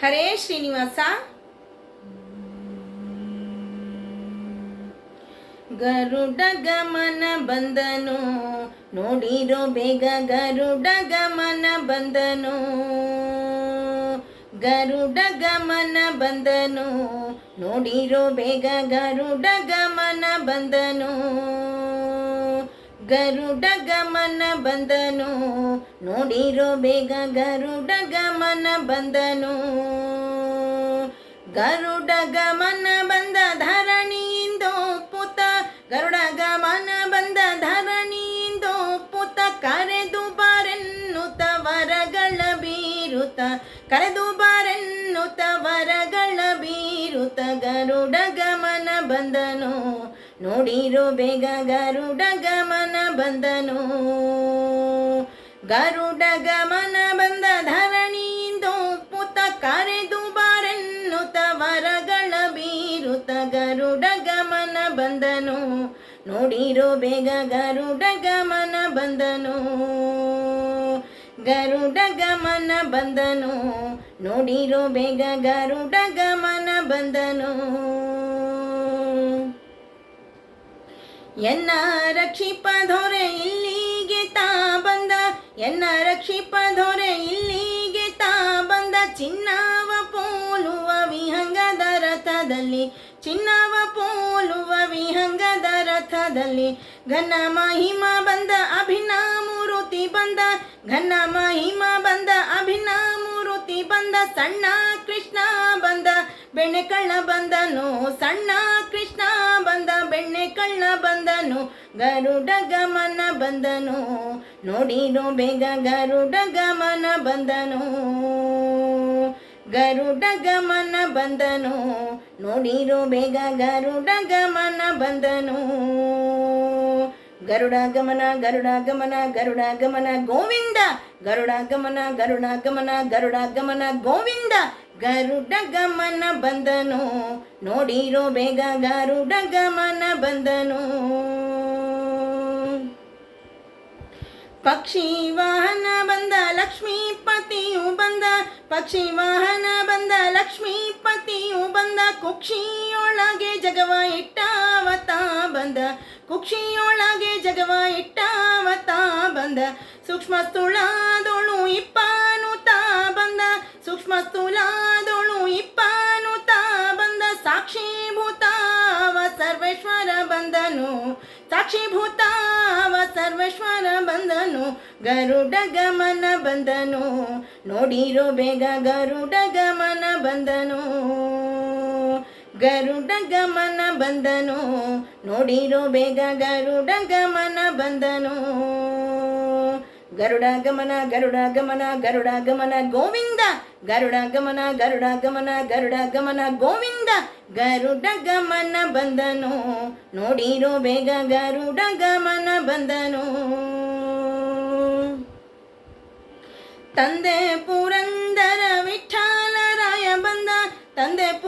ಹರೇ ಶ್ರೀನಿವಾಸ. ಗರುಡ ಗಮನ ಬಂದನು, ನೋಡಿರೋ ಬೇಗ ಗರುಡ ಗಮನ ಬಂದನು. ಗರುಡ ಗಮನ ಬಂದನು, ನೋಡಿರೋ ಬೇಗ ಗರುಡ ಗಮನ ಬಂದನು. ಗರುಡ ಗಮನ ಬಂದನು. ನೋಡಿರೋ ಬೇಗ ಗರುಡ ಗಮನ ಬಂದನು. ಗರುಡ ಗಮನ ಬಂದ ಧರಣಿಯಿಂದೋ ಪುತ ಗರುಡ ಗಮನ ಬಂದ ಧರಣಿಯಿಂದೋ ಪುತ ಕರೆದು ಬಾರೆನ್ನುತ ವರಗಳ ಬೀರುತ ಕರೆದು ಬಾರೆನ್ನುತ ವರಗಳ ಬೀರುತ ಗರುಡ ಗಮನ ಬಂದನು. ನೋಡಿರೋ ಬೇಗ ಗರುಡ ಗಮನ ಬಂದನು. ಗರುಡ ಗಮನ ಬಂದ ಧರಣಿಯಿಂದ ಪುತ ಕರೆದು ಬಾರೆನ್ನುತ್ತ ವರಗಳ ಬೀರುತ ಗರುಡ ಗಮನ ಬಂದನು. ನೋಡಿರೋ ಬೇಗ ಗರುಡ ಗಮನ ಬಂದನು. ಗರುಡ ಗಮನ ಬಂದನು. ನೋಡಿರೋ ಬೇಗ ಗರುಡ ಗಮನ ಬಂದನು. ಎನ್ನ ರಕ್ಷಿಪ ದೊರೆ ಇಲ್ಲಿಗೆ ತಾ ಬಂದ, ಎನ್ನ ರಕ್ಷಿಪ ದೊರೆ ಇಲ್ಲಿಗೆ ತಾ ಬಂದ, ಚಿನ್ನವ ಪೋಲುವ ವಿಹಂಗದ ರಥದಲ್ಲಿ, ಚಿನ್ನವ ಪೋಲುವ ವಿಹಂಗದ ರಥದಲ್ಲಿ, ಘನ ಮಹಿಮ ಬಂದ ಅಭಿನಾಮೂರುತಿ ಬಂದ, ಘನ ಮಹಿಮ ಬಂದ ಅಭಿನಾಮೂರುತಿ ಬಂದ, ಸಣ್ಣ ಕೃಷ್ಣ ಬಂದ ಬೆಣ್ಣೆ ಕಳ್ಳ ಬಂದನು ಸಣ್ಣ ಗರುಡ ಗಮನ ಬಂದನು. ನೋಡಿರೋ ಬೇಗ ಗರುಡ ಗಮನ ಬಂದನು. ಗರುಡ ಗಮನ ಬಂದನು. ನೋಡಿರೋ ಬೇಗ ಗರುಡ ಗಮನ ಬಂದನು. ಗರುಡ ಗಮನ ಗರುಡ ಗಮನ ಗರುಡ ಗಮನ ಗೋವಿಂದ. ಗರುಡ ಗಮನ ಗರುಡ ಗಮನ ಗರುಡ ಗಮನ ಗೋವಿಂದ. ಗರುಡ ಗಮನ ಬಂದನು. ನೋಡಿರೋ ಬೇಗ ಗರುಡ ಗಮನ ಬಂದನು. ಪಕ್ಷಿ ವಾಹನ ಬಂದ ಲಕ್ಷ್ಮೀಪತಿಯು ಬಂದ, ಪಕ್ಷಿ ವಾಹನ ಬಂದ ಲಕ್ಷ್ಮೀಪತಿಯು ಬಂದ, ಕುಕ್ಷಿಯೊಳಗೆ ಜಗವ ಇಟ್ಟಾವತ ಬಂದ, ಕುಕ್ಷಿಯೊಳಗೆ ಜಗವ ಇಟ್ಟಾವತ ಬಂದ ಸೂಕ್ಷ್ಮ ಸ್ಥೂಳದೊಳು ತಾ ಬಂದ ಸೂಕ್ಷ್ಮ ಸ್ಥೂಲದೊಳು ತಾ ಬಂದ, ಸಾಕ್ಷೀಭೂತಾವ ಸರ್ವೇಶ್ವರ ಬಂದನು. ಸಾಕ್ಷೀಭೂತಾವ ಸರ್ವೇಶ್ವರ ಬಂದನು, ಗರುಡ ಗಮನ ಬಂದನು. ನೋಡಿರೋ ಬೇಗ ಗರುಡ ಗಮನ ಬಂದನು. ಗರುಡ ಗಮನ ಬಂದನು, ನೋಡಿರೋ ಬೇಗ ಗರುಡ ಗಮನ ಬಂದನು. ಗರುಡ ಗಮನ ಗರುಡ ಗಮನ ಗರುಡ ಗಮನ ಗೋವಿಂದ. ಗರುಡ ಗಮನ ಗರುಡ ಗಮನ ಗರುಡ ಗಮನ ಗೋವಿಂದ. ಗರುಡ ಗಮನ ಬಂದನು. ನೋಡಿರೋ ಬೇಗ ಗರುಡ ಗಮನ ಬಂದನು. ತಂದೆ ಪುರಂದರ ವಿಠಾಲರಾಯ ಬಂದ. ತಂದೆ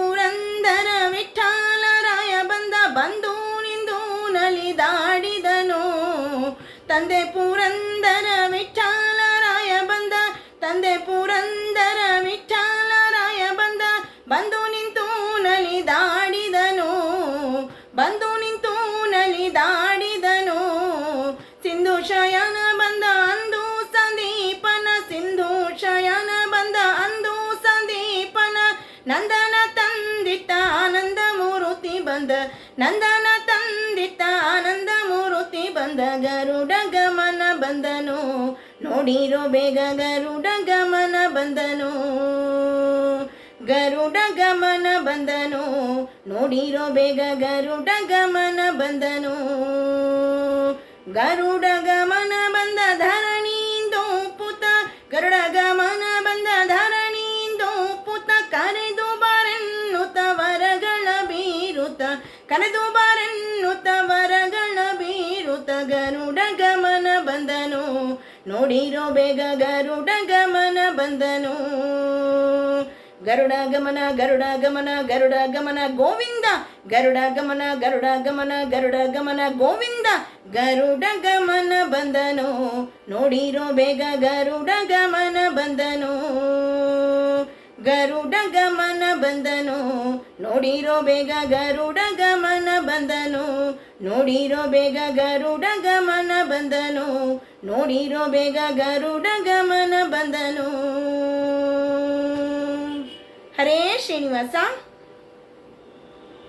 ತಂದೆ ಪುರಂದರ ವಿಠ್ಠಲರಾಯ ಬಂದ ತಂದೆ ಪುರಂದರ ವಿಠ್ಠಲರಾಯ ಬಂದ ಬಂದು ನಿಂತು ನಲಿದಾಡಿದನು ಬಂದು ನಿಂತು ನಲಿದಾಡಿದನು ಸಿಂಧು ಶಯನ ಬಂದ ಅಂದು ಸಂದೀಪನ ಸಿಂಧು ಶಯನ ಬಂದ ಅಂದು ಸಂದೀಪನ ನಂದನ ತಂದಿಟ್ಟ ಆನಂದ ಮೂರುತಿ ಬಂದ ನಂದನ ಗಮನ ಬಂದನು. ನೋಡಿರೋ ಬೇಗ ಗರುಡ ಗಮನ ಬಂದನು. ಗರುಡ ಗಮನ ಬಂದನು. ನೋಡಿರೋ ಬೇಗ ಗರುಡ ಗಮನ ಬಂದನು. ಗರುಡ ಗಮನ ಬಂದ ಧರಣಿಯಿಂದೋ ಪುತ ಗರುಡ ಗಮನ ಬಂದ ಧರಣಿಯಿಂದೋ ಪುತ ಕರೆದು ಬಾರೆನ್ನುತ್ತ, ವರಗಳ ಬೀರುತ್ತ. ಕರೆದು ನೋಡಿರೋ ಬೇಗ ಗರುಡ ಗಮನ ಬಂದನು. ಗರುಡ ಗಮನ ಗರುಡ ಗಮನ ಗರುಡ ಗಮನ, ಗೋವಿಂದ. ಗರುಡ ಗಮನ ಗರುಡ ಗಮನ ಗರುಡ ಗಮನ, ಗೋವಿಂದ. ಗರುಡ ಗಮನ ಬಂದನು. ನೋಡಿರೋ ಬೇಗ ಗರುಡ ಗಮನ ಬಂದನು. ಗರುಡ ಗಮನ ಬಂದನು. ನೋಡಿರೋ ಬೇಗ ಗರುಡ ಗಮನ ಬಂದನು. ನೋಡಿರೋ ಬೇಗ ಗರುಡ ಗಮನ ಬಂದನು. ನೋಡಿರೋ ಬೇಗ ಗರುಡ ಗಮನ ಬಂದನು. ಹರೇ ಶ್ರೀನಿವಾಸ.